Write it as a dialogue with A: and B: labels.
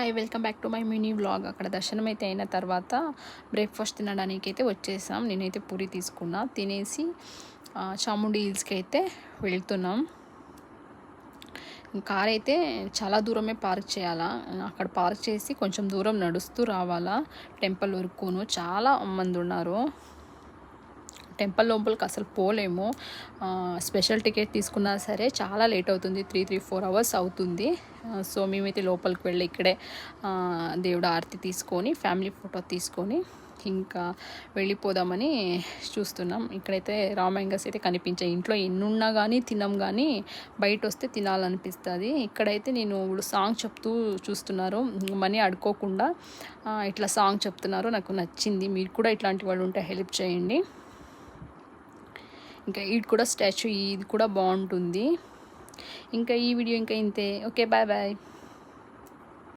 A: Hi welcome back to my mini vlog. అక్కడ దర్శనం అయితే అయిన తర్వాత బ్రేక్ఫాస్ట్ తినడానికి అయితే వచ్చేసాం. నేనైతే పూరి తీసుకున్నా. తినేసి చాముండి హిల్స్కి అయితే వెళ్తున్నాం. కార్ అయితే చాలా దూరమే పార్క్ చేయాలా? అక్కడ పార్క్ చేసి కొంచెం దూరం నడుస్తూ రావాలా? టెంపుల్ వరకును. చాలా మంది ఉన్నారు. టెంపుల్ లోపలికి అసలు పోలేము. స్పెషల్ టికెట్ తీసుకున్నా సరే చాలా లేట్ అవుతుంది. త్రీ త్రీ ఫోర్ అవర్స్ అవుతుంది. సో మేమైతే లోపలికి వెళ్ళి ఇక్కడే దేవుడు ఆరతి తీసుకొని ఫ్యామిలీ ఫోటో తీసుకొని ఇంకా వెళ్ళిపోదామని చూస్తున్నాం. ఇక్కడైతే రామాయంగస్ అయితే కనిపించాయి ఇంట్లో ఎన్నున్నా కానీ తినం కానీ బయట వస్తే తినాలనిపిస్తుంది. ఇక్కడైతే నేను ఇప్పుడు సాంగ్ చెప్తూ చూస్తున్నారు. మనీ అడుకోకుండా ఇట్లా సాంగ్ చెప్తున్నారు. నాకు నచ్చింది. మీరు కూడా ఇట్లాంటి వాళ్ళు ఉంటే హెల్ప్ చేయండి. ఇంకా ఇది కూడా స్టాచ్యూ ఇది కూడా బాగుంటుంది. ఇంకా ఈ వీడియో ఇంకా ఇంతే. Okay bye bye.